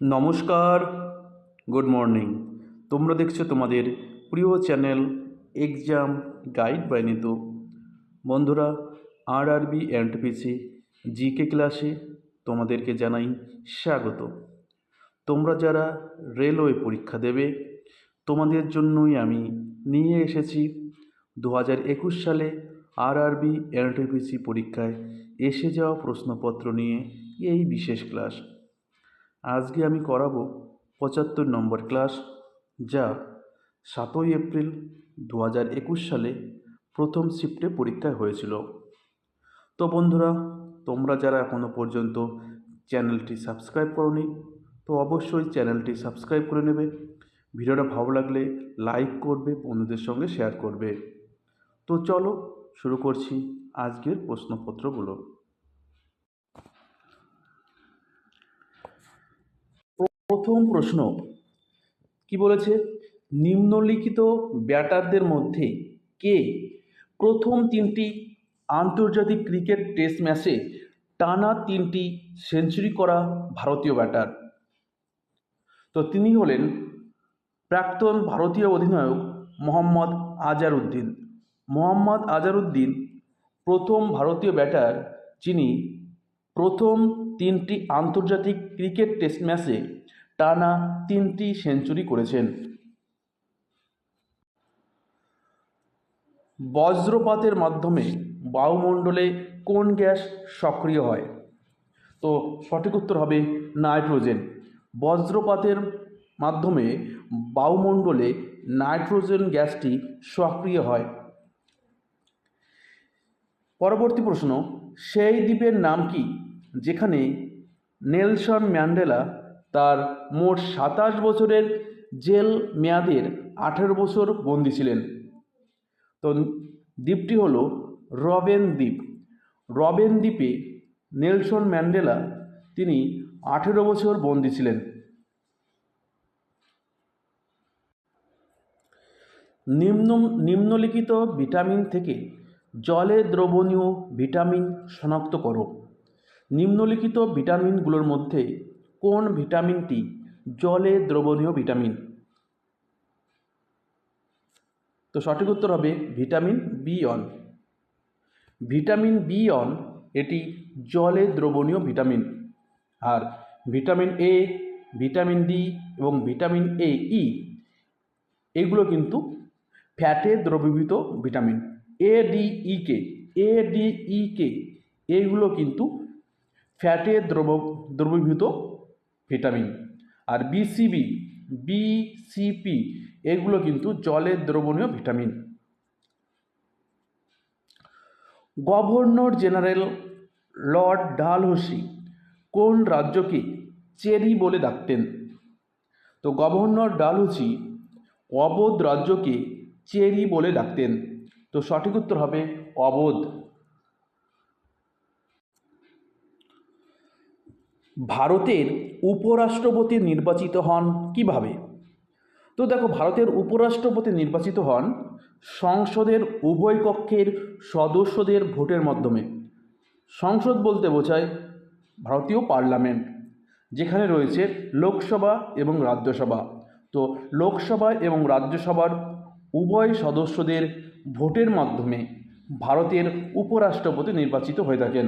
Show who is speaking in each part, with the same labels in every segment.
Speaker 1: নমস্কার, good morning. তোমরা দেখছ তোমাদের প্রিয় channel exam guide by Nitu. বন্ধুরা আর আরবি এনটিপিসি জিকে ক্লাসে তোমাদেরকে জানাই স্বাগত। তোমরা যারা রেলওয়ে পরীক্ষা দেবে, তোমাদের জন্যই আমি নিয়ে এসেছি দু হাজার একুশ সালে আর আরবি এনটিপিসি পরীক্ষায় এসে যাওয়া প্রশ্নপত্র নিয়ে এই বিশেষ ক্লাস। আজকে আমি করাবো পঁচাত্তর নম্বর ক্লাস, যা সাতই এপ্রিল দু হাজার একুশ সালে প্রথম শিফটে পরীক্ষায় হয়েছিল। তো বন্ধুরা, তোমরা যারা এখনও পর্যন্ত চ্যানেলটি সাবস্ক্রাইব করনি, তো অবশ্যই চ্যানেলটি সাবস্ক্রাইব করে নেবে। ভিডিওটা ভালো লাগলে লাইক করবে, বন্ধুদের সঙ্গে শেয়ার করবে। তো চলো শুরু করছি আজকের প্রশ্নপত্রগুলো। প্রথম প্রশ্ন। কি বলেছে? নিম্নলিখিত ব্যাটারদের মধ্যে কে প্রথম তিনটি আন্তর্জাতিক ক্রিকেট টেস্ট ম্যাচে টানা তিনটি সেঞ্চুরি করা ভারতীয় ব্যাটার? তো তিনি হলেন প্রাক্তন ভারতীয় অধিনায়ক মোহাম্মদ আজারউদ্দিন। মোহাম্মদ আজারউদ্দিন প্রথম ভারতীয় ব্যাটার, যিনি প্রথম তিনটি আন্তর্জাতিক ক্রিকেট টেস্ট ম্যাচে টানা তিনটি সেঞ্চুরি করেছেন। বজ্রপাতের মাধ্যমে বায়ুমণ্ডলে কোন গ্যাস সক্রিয় হয়? তো সঠিক উত্তর হবে নাইট্রোজেন। বজ্রপাতের মাধ্যমে বায়ুমণ্ডলে নাইট্রোজেন গ্যাসটি সক্রিয় হয়। পরবর্তী প্রশ্ন, সেই দ্বীপের নাম কি, যেখানে নেলসন ম্যান্ডেলা তার মোট সাতাশ বছরের জেল মেয়াদের আঠেরো বছর বন্দি ছিলেন। তো দ্বীপটি হলো রবেন দ্বীপ। রবেন দ্বীপে নেলসন ম্যান্ডেলা তিনি আঠেরো বছর বন্দি ছিলেন। নিম্ন নিম্নলিখিত ভিটামিন থেকে জলে দ্রবণীয় ভিটামিন শনাক্ত করো। নিম্নলিখিত ভিটামিনগুলোর মধ্যে কোন ভিটামিনটি জলে দ্রবণীয় ভিটামিন। তো সঠিক উত্তর হবে vitamin B one vitamin B one এটি জলে দ্রবণীয় ভিটামিন। আর ভিটামিন এ, ভিটামিন ডি এবং ভিটামিন এ ই, এগুলো কিন্তু ফ্যাটে দ্রবীভূত vitamin. A D E K, A D E K এইগুলো কিন্তু ফ্যাটে দ্রব, দ্রবীভূত ভিটামিন। আর বিসিবি বিসিপি এগুলো কিন্তু জলের দ্রবণীয় vitamin. Governor general lord Dalhousie কোন রাজ্যকে চেরি বলে ডাকতেন? তো গভর্নর ডালহৌসি অবোধ রাজ্যকে চেরি বলে ডাকতেন। তো সঠিক উত্তর হবে অবোধ। ভারতের উপরাষ্ট্রপতি নির্বাচিত হন কীভাবে? তো দেখো, ভারতের উপরাষ্ট্রপতি নির্বাচিত হন সংসদের উভয় কক্ষের সদস্যদের ভোটের মাধ্যমে। সংসদ বলতে বোঝায় ভারতীয় পার্লামেন্ট, যেখানে রয়েছে লোকসভা এবং রাজ্যসভা। তো লোকসভা এবং রাজ্যসভার উভয় সদস্যদের ভোটের মাধ্যমে ভারতের উপরাষ্ট্রপতি নির্বাচিত হয়ে থাকেন।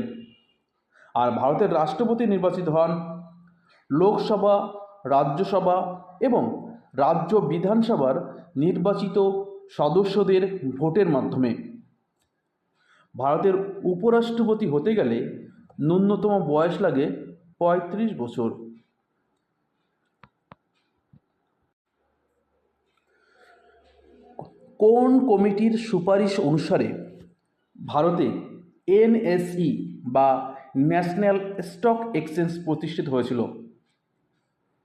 Speaker 1: আর ভারতের রাষ্ট্রপতি নির্বাচিত হন। লোকসভা, রাজ্যসভা এবং রাজ্য বিধানসভার নির্বাচিত সদস্যদের ভোটের মাধ্যমে। ভারতের উপরাষ্ট্রপতি হতে গেলে ন্যূনতম বয়স লাগে পঁয়ত্রিশ বছর। কোন কমিটির সুপারিশ অনুসারে ভারতে এনএসই বা ন্যাশনাল স্টক এক্সচেঞ্জ প্রতিষ্ঠিত হয়েছিল।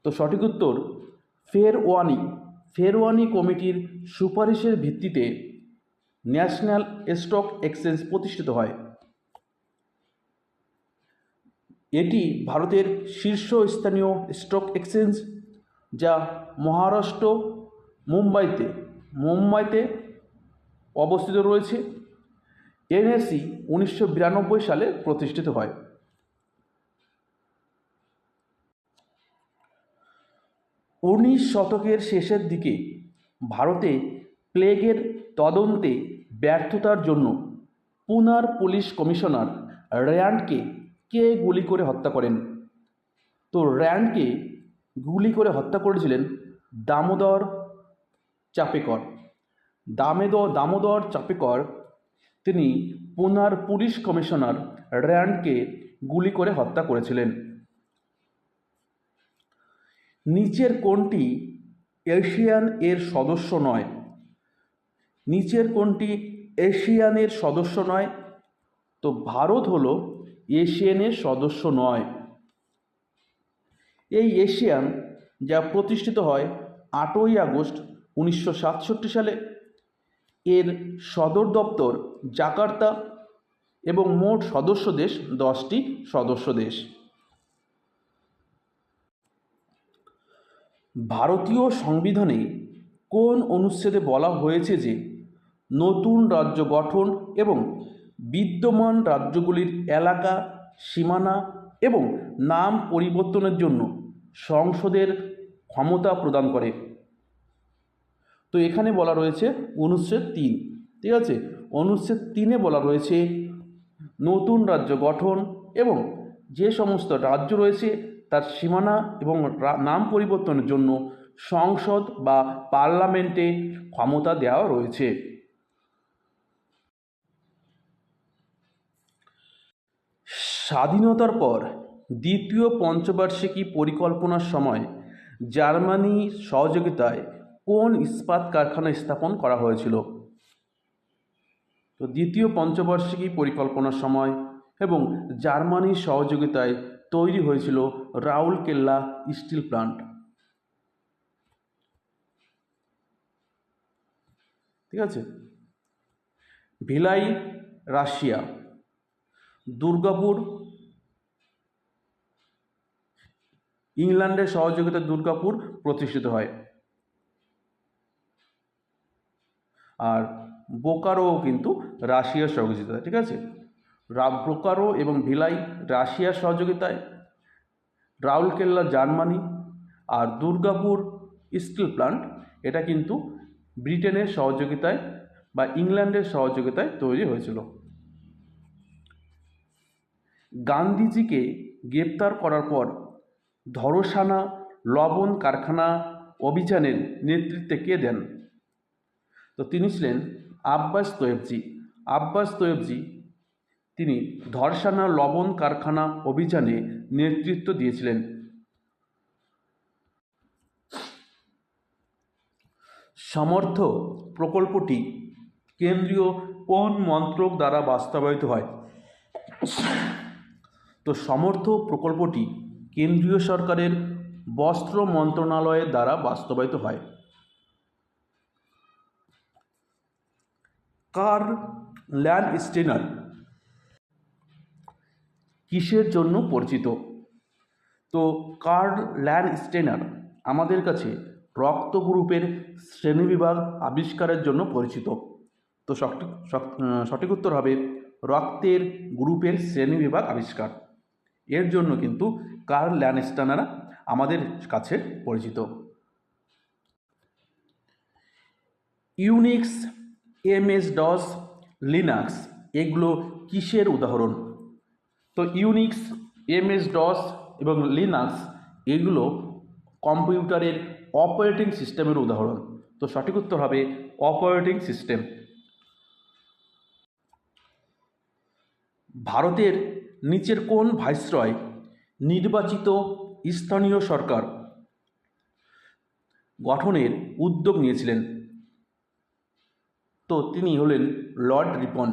Speaker 1: তো সঠিক উত্তর, ফেরওয়ানি। ফেরওয়ানি কমিটির সুপারিশের ভিত্তিতে ন্যাশনাল স্টক এক্সচেঞ্জ প্রতিষ্ঠিত হয়। এটি ভারতের শীর্ষস্থানীয় স্টক এক্সচেঞ্জ, যা মহারাষ্ট্র, মুম্বাইতে মুম্বাইতে অবস্থিত রয়েছে। এনএসি উনিশশো বিরানব্বই সালে প্রতিষ্ঠিত হয়। উনিশ শতকের শেষের দিকে ভারতে প্লেগের তদন্তে ব্যর্থতার জন্য পুনার পুলিশ কমিশনার র্যান্ডকে কে গুলি করে হত্যা করেন? তো র্যান্ডকে গুলি করে হত্যা করেছিলেন দামোদর চাপেকর। দামেদর দামোদর চাপেকর তিনি পুনার পুলিশ কমিশনার র্যান্ডকে গুলি করে হত্যা করেছিলেন। নিচের কোনটি এশিয়ান এর সদস্য নয়। নিচের কোনটি এশিয়ানের সদস্য নয়, তো ভারত হলো এশিয়ানের সদস্য নয়। এই এশিয়ান, যা প্রতিষ্ঠিত হয় আটই আগস্ট উনিশশো সাতষট্টি সালে, এর সদর দপ্তর জাকার্তা এবং মোট সদস্য দেশ দশটি সদস্য দেশ। ভারতীয় সংবিধানে কোন অনুচ্ছেদে বলা হয়েছে যে নতুন রাজ্য গঠন এবং বিদ্যমান রাজ্যগুলির এলাকা, সীমানা এবং নাম পরিবর্তনের জন্য সংসদের ক্ষমতা প্রদান করে। তো এখানে বলা রয়েছে অনুচ্ছেদ তিন, ঠিক আছে? অনুচ্ছেদ তিনে বলা রয়েছে, নতুন রাজ্য গঠন এবং যে সমস্ত রাজ্য রয়েছে তার সীমানা এবং নাম পরিবর্তনের জন্য সংসদ বা পার্লামেন্টে ক্ষমতা দেওয়া রয়েছে। স্বাধীনতার পর দ্বিতীয় পঞ্চবার্ষিকী পরিকল্পনার সময় জার্মানির সহযোগিতায় কোন ইস্পাত কারখানা স্থাপন করা হয়েছিল? তো দ্বিতীয় পঞ্চবার্ষিকী পরিকল্পনার সময় এবং জার্মানির সহযোগিতায় তৈরি হয়েছিল রাউরকেল্লা স্টিল প্লান্ট। ঠিক আছে? ভিলাই, রাশিয়া, দুর্গাপুর, ইংল্যান্ডের সহযোগিতায় দুর্গাপুর প্রতিষ্ঠিত হয়। আর বোকারো কিন্তু রাশিয়ার সহযোগিতায়, ঠিক আছে? বোকারো এবং ভিলাই রাশিয়ার সহযোগিতায় রাউরকেল্লা জার্মানি আর দুর্গাপুর স্টিল প্লান্ট, এটা কিন্তু ব্রিটেনের সহযোগিতায় বা ইংল্যান্ডের সহযোগিতায় তৈরি হয়েছিল। গান্ধীজিকে গ্রেপ্তার করার পর ধরসানা লবণ কারখানা অভিযানের নেতৃত্বে কে দেন? তো তিনি ছিলেন আব্বাস তৈয়বজি আব্বাস তৈয়বজি, তিনি ধর্ষানা লবণ কারখানা অভিযানে নেতৃত্ব দিয়েছিলেন। সমর্থ প্রকল্পটি কেন্দ্রীয় কোন মন্ত্রক দ্বারা বাস্তবায়িত হয়? তো সমর্থ প্রকল্পটি কেন্দ্রীয় সরকারের বস্ত্র মন্ত্রণালয়ের দ্বারা বাস্তবায়িত হয়। কার ল্যান্ড স্টেনার কিসের জন্য পরিচিত? তো কার্ল ল্যান্ড স্টেনার আমাদের কাছে রক্ত গ্রুপের শ্রেণীবিভাগ আবিষ্কারের জন্য পরিচিত। তো সঠিক সঠিক উত্তর হবে রক্তের গ্রুপের শ্রেণীবিভাগ আবিষ্কার। এর জন্য কিন্তু কার্ল ল্যান্ড স্টেনার আমাদের কাছে পরিচিত। ইউনিক্স এমএস ডস, লিনাক্স, এগুলো কিসের উদাহরণ? তো ইউনিক্স, এমএস ডস এবং লিনাক্স, এগুলো কম্পিউটারের অপারেটিং সিস্টেমের উদাহরণ। তো সঠিক উত্তর হবে অপারেটিং সিস্টেম। ভারতের নিচের কোন ভাইসরয় নির্বাচিত স্থানীয় সরকার গঠনের উদ্যোগ নিয়েছিলেন? তো তিনি হলেন লর্ড রিপন।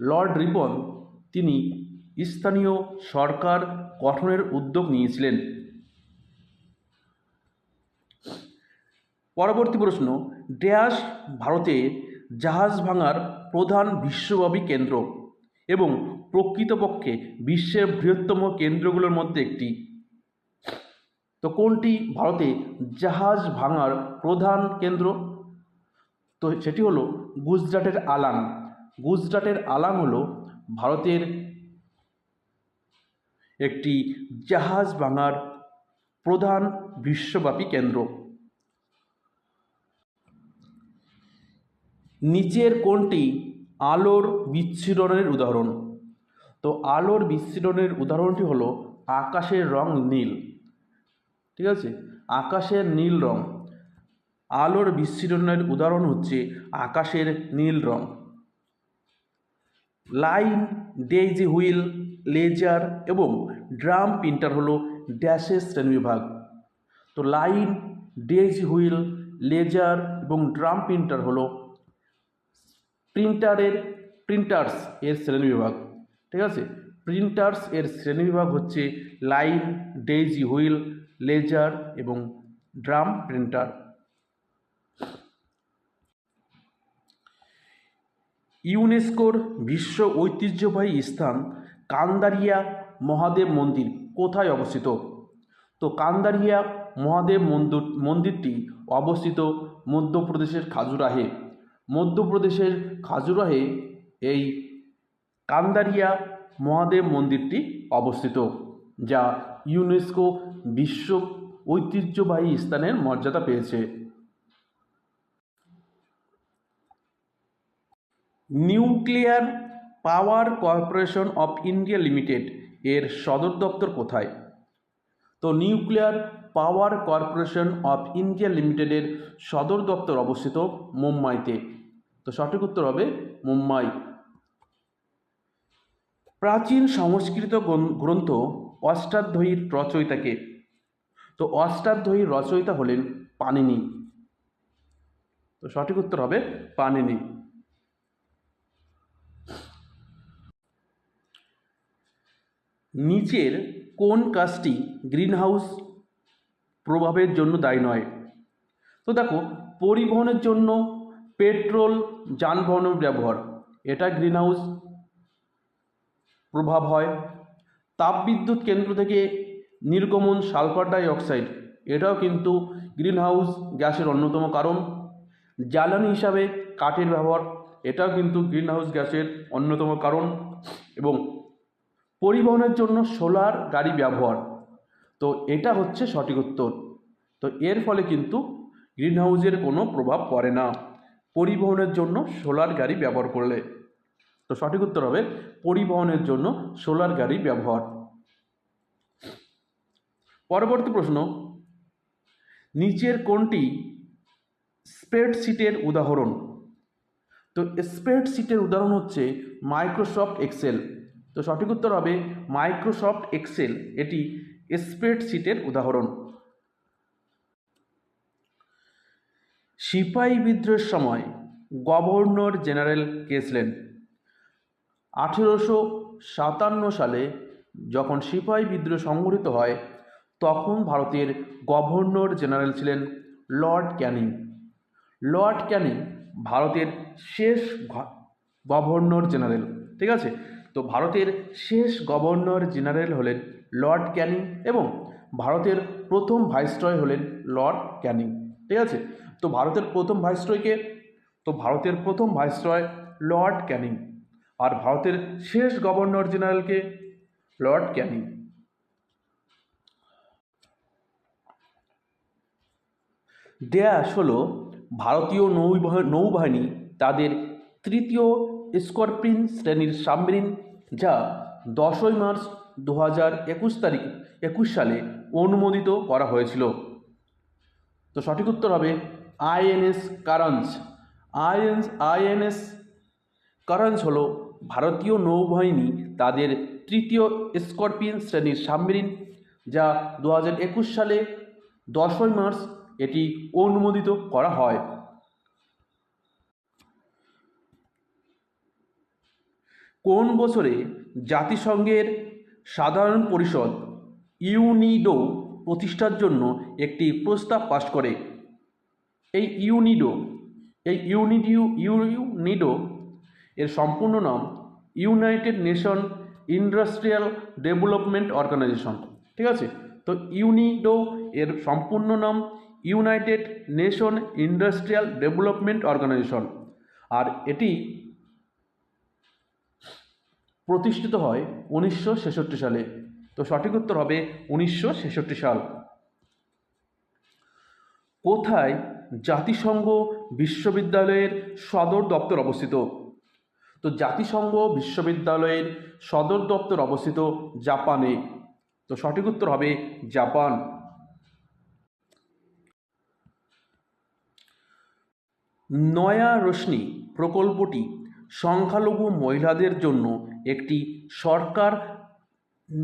Speaker 1: লর্ড রিপন তিনি স্থানীয় সরকার গঠনের উদ্যোগ নিয়েছিলেন। পরবর্তী প্রশ্ন, ড্যাশ ভারতে জাহাজ ভাঙার প্রধান বিশ্বব্যাপী কেন্দ্র এবং প্রকৃতপক্ষে বিশ্বের বৃহত্তম কেন্দ্রগুলোর মধ্যে একটি। তো কোনটি ভারতে জাহাজ ভাঙার প্রধান কেন্দ্র? তো সেটি হলো গুজরাটের আলাম। গুজরাটের আলাম হলো ভারতের একটি জাহাজ ভাঙার প্রধান বিশ্বব্যাপী কেন্দ্র। নিচের কোনটি আলোর বিচ্ছিরণের উদাহরণ। তো আলোর বিচ্ছিরণের উদাহরণটি হলো আকাশের রং নীল। ঠিক আছে? আকাশের নীল রং। আলোর বিচ্ছুরণের উদাহরণ হচ্ছে আকাশের নীল রং। লাইন, ডেইজি হুইল, লেজার এবং ড্রাম প্রিন্টার হলো ড্যাশের শ্রেণীবিভাগ। তো লাইন, ডেইজি হুইল, লেজার এবং ড্রাম প্রিন্টার হলো প্রিন্টারের, প্রিন্টার্স এর শ্রেণীবিভাগ। ঠিক আছে? প্রিন্টার্স এর শ্রেণীবিভাগ হচ্ছে লাইন, ডেইজি হুইল, লেজার এবং ড্রাম প্রিন্টার। ইউনেস্কোর বিশ্ব ঐতিহ্যবাহী স্থান কান্দারিয়া মহাদেব মন্দির কোথায় অবস্থিত? তো কান্দারিয়া মহাদেব মন্দির, মন্দিরটি অবস্থিত মধ্যপ্রদেশের খাজুরাহে। মধ্যপ্রদেশের খাজুরাহে এই কান্দারিয়া মহাদেব মন্দিরটি অবস্থিত, যা ইউনেস্কো বিশ্ব ঐতিহ্যবাহী স্থানের মর্যাদা পেয়েছে। Nuclear power corporation of India limited এর সদর দপ্তর কোথায়? তো nuclear power corporation of India লিমিটেডের সদর দপ্তর অবস্থিত মুম্বাইতে। তো সঠিক উত্তর হবে মুম্বাই। প্রাচীন সংস্কৃত গ্রন্থ অষ্টাধ্যায়ীর রচয়িতাকে। তো অষ্টাধ্যায়ীর রচয়িতা হলেন পানিনি তো সঠিক উত্তর হবে পানিনি নিচের কোন কাজটি গ্রিনহাউস প্রভাবের জন্য দায়ী নয়? তো দেখো, পরিবহনের জন্য পেট্রোল, যানবাহনের ব্যবহার, এটা গ্রিনহাউস প্রভাব হয়। তাপবিদ্যুৎ কেন্দ্র থেকে নির্গমন সালফার ডাই অক্সাইড এটাও কিন্তু গ্রিনহাউস গ্যাসের অন্যতম কারণ। জ্বালানি হিসাবে কাঠের ব্যবহার, এটাও কিন্তু গ্রিনহাউস গ্যাসের অন্যতম কারণ। এবং পরিবহনের জন্য সোলার গাড়ি ব্যবহার। তো এটা হচ্ছে সঠিক উত্তর। তো এর ফলে কিন্তু গ্রিন গ্রিনহাউসের কোনো প্রভাব পড়ে না। পরিবহনের জন্য সোলার গাড়ি ব্যবহার করলে। তো সঠিক উত্তর হবে পরিবহনের জন্য সোলার গাড়ি ব্যবহার। পরবর্তী প্রশ্ন। নিচের কোনটি স্প্রেডশিটের উদাহরণ? তো স্প্রেডশিটের উদাহরণ হচ্ছে মাইক্রোসফট এক্সেল। তো সঠিক উত্তর হবে মাইক্রোসফট এক্সেল। এটি স্প্রেডশিটের উদাহরণ। সিপাহী বিদ্রোহের সময় গভর্নর জেনারেল কে ছিলেন? আঠেরোশো সাতান্ন সালে যখন সিপাহী বিদ্রোহ সংঘটিত হয়, তখন ভারতের গভর্নর জেনারেল ছিলেন লর্ড ক্যানিং। লর্ড ক্যানিং ভারতের শেষ গভর্নর জেনারেল, ঠিক আছে? তো ভারতের শেষ গভর্নর জেনারেল হলেন লর্ড ক্যানিং এবং ভারতের প্রথম ভাইসরয় হলেন লর্ড ক্যানিং, ঠিক আছে? তো ভারতের প্রথম ভাইসরয়কে তো ভারতের প্রথম ভাইসরয় লর্ড ক্যানিং, আর ভারতের শেষ গভর্নর জেনারেলকে লর্ড ক্যানিং। ড্যাশ হলো ভারতীয় নৌবাহ, নৌবাহিনী তাদের তৃতীয় স্করপিন শ্রেণির সাবমেরিন যা দশই মার্চ দু হাজার একুশ তারিখ একুশ সালে অনুমোদিত করা হয়েছিল। তো সঠিক উত্তর হবে আইএনএস কারাঞ্জ আইএনস আইএনএস কারাঞ্জ হলো ভারতীয় নৌবাহিনী তাদের তৃতীয় স্করপিয়ন শ্রেণির সাবমেরিন যা দু হাজার একুশ সালে দশই মার্চ এটি অনুমোদিত করা হয়। কোন বছরে জাতিসংঘের সাধারণ পরিষদ ইউনিডো প্রতিষ্ঠার জন্য একটি প্রস্তাব পাশ করে? এই ইউনিডো, এই ইউনিডিউ, ইউনিডো এর সম্পূর্ণ নাম united nation industrial development organization. ঠিক আছে? তো ইউনিডো এর সম্পূর্ণ নাম united nation industrial development organization. আর এটি প্রতিষ্ঠিত হয় উনিশশো ছেষট্টি সালে। তো সঠিক উত্তর হবে উনিশশো ছেষট্টি সাল। কোথায় জাতিসংঘ বিশ্ববিদ্যালয়ের সদর দপ্তর অবস্থিত? তো জাতিসংঘ বিশ্ববিদ্যালয়ের সদর দপ্তর অবস্থিত জাপানে। তো সঠিক উত্তর হবে জাপান। নয়া রোশনি প্রকল্পটি সংখ্যালঘু মহিলাদের জন্য একটি সরকার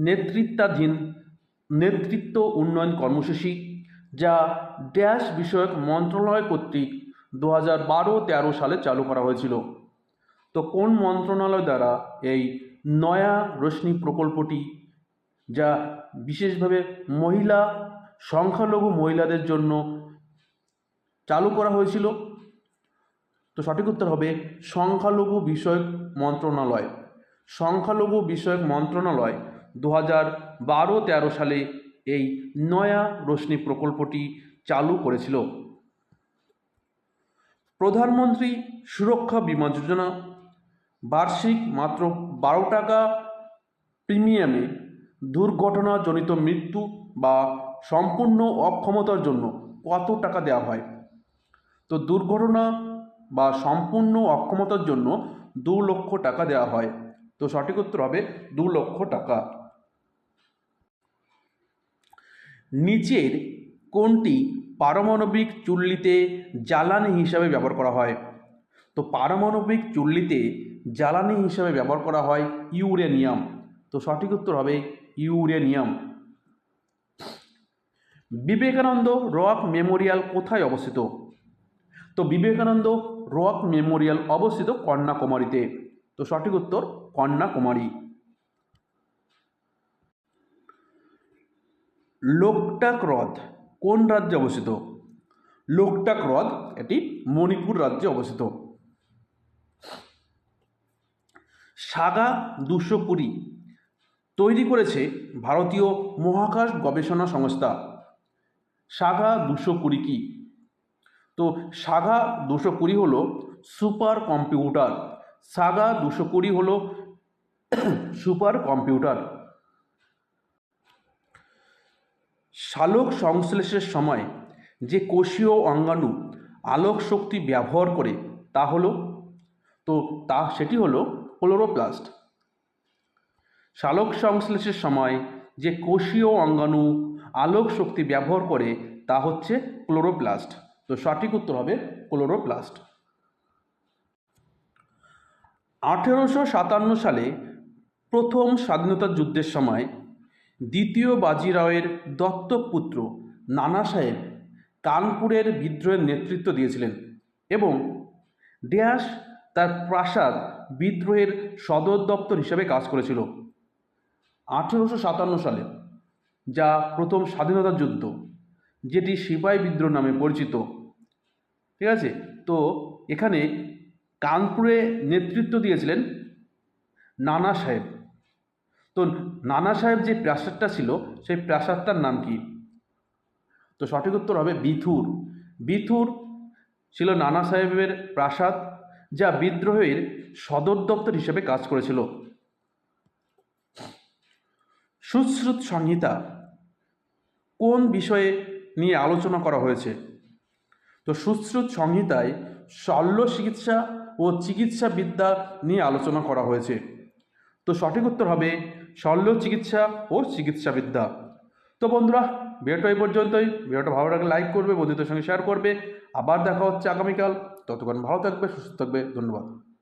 Speaker 1: নেতৃত্বাধীন নেতৃত্ব উন্নয়ন কর্মসূচি যা ড্যাশ বিষয়ক মন্ত্রণালয় কর্তৃক দু হাজার বারো তেরো সালে চালু করা হয়েছিল। তো কোন মন্ত্রণালয় দ্বারা এই নয়া রোশনি প্রকল্পটি, যা বিশেষভাবে মহিলা, সংখ্যালঘু মহিলাদের জন্য চালু করা হয়েছিল? তো সঠিক উত্তর হবে সংখ্যালঘু বিষয়ক মন্ত্রণালয়। সংখ্যালঘু বিষয়ক মন্ত্রণালয় দু হাজার বারো তেরো সালে এই নয়া রোশনি প্রকল্পটি চালু করেছিল। প্রধানমন্ত্রী সুরক্ষা বিমা যোজনা বার্ষিক মাত্র বারো টাকা প্রিমিয়ামে দুর্ঘটনাজনিত মৃত্যু বা সম্পূর্ণ অক্ষমতার জন্য কত টাকা দেওয়া হয়? তো দুর্ঘটনা বা সম্পূর্ণ অক্ষমতার জন্য দু লক্ষ টাকা দেওয়া হয়। তো সঠিক উত্তর হবে দু লক্ষ টাকা। নিচের কোনটি পারমাণবিক চুল্লিতে জ্বালানি হিসাবে ব্যবহার করা হয়? তো পারমাণবিক চুল্লিতে জ্বালানি হিসাবে ব্যবহার করা হয় ইউরেনিয়াম। তো সঠিক উত্তর হবে ইউরেনিয়াম। বিবেকানন্দ রক মেমোরিয়াল কোথায় অবস্থিত? তো বিবেকানন্দ রক মেমোরিয়াল অবস্থিত কন্যাকুমারীতে। তো সঠিক উত্তর কন্যাকুমারী লোকটাক হ্রদ, কোন রাজ্যে অবস্থিত? লোকটাক হ্রদ, এটি মণিপুর রাজ্যে অবস্থিত। সাগা দুশো কুড়ি তৈরি করেছে ভারতীয় মহাকাশ গবেষণা সংস্থা। সাগা দুশো কুড়ি কি? তো সাগা দুশো কুড়ি হলো সুপার কম্পিউটার। সাগা দুশো কুড়ি হলো সুপার কম্পিউটার শালক সংশ্লেষের সময় যে কোষীয় অঙ্গাণু আলোক শক্তি ব্যবহার করে তা হলো, তো তা সেটি হলো ক্লোরোপ্লাস্ট। শালক সংশ্লেষের সময় যে কোষীয় অঙ্গাণু আলোক শক্তি ব্যবহার করে তা হচ্ছে ক্লোরোপ্লাস্ট। তো সঠিক উত্তর হবে ক্লোরোপ্লাস্ট। আঠেরোশো সাতান্ন সালে প্রথম স্বাধীনতা যুদ্ধের সময় দ্বিতীয় বাজিরাওয়ের দত্তক পুত্র নানা সাহেব কানপুরের বিদ্রোহের নেতৃত্ব দিয়েছিলেন এবং ড্যাশ তার প্রাসাদ বিদ্রোহের সদর দপ্তর হিসেবে কাজ করেছিল। আঠেরোশো সাতান্ন সালে যা প্রথম স্বাধীনতা যুদ্ধ, যেটি সিপাহী বিদ্রোহ নামে পরিচিত। ঠিক আছে? তো এখানে কানপুরে নেতৃত্ব দিয়েছিলেন নানা সাহেব। তো নানা সাহেব যে প্রাসাদটা ছিল, সেই প্রাসাদটার নাম কি? তো সঠিক উত্তর হবে বিথুর। বিথুর ছিল নানা সাহেবের প্রাসাদ, যা বিদ্রোহের সদর দপ্তর হিসেবে কাজ করেছিল। সুশ্রুত সংহিতা, কোন বিষয়ে নিয়ে আলোচনা করা হয়েছে? তো সুশ্রুত সংহিতায় শল্য চিকিৎসা ও চিকিৎসা বিদ্যা নিয়ে আলোচনা করা হয়েছে। তো সঠিক উত্তর হবে শল্য চিকিৎসা ও চিকিৎসাবিদ্যা। তো বন্ধুরা, ভিডিওটা এই পর্যন্তই। ভিডিওটা ভালো লাগলে লাইক করবে, বন্ধুদের সঙ্গে শেয়ার করবে। আবার দেখা হচ্ছে আগামীকাল। ততক্ষণ ভালো থাকবে, সুস্থ থাকবে। ধন্যবাদ।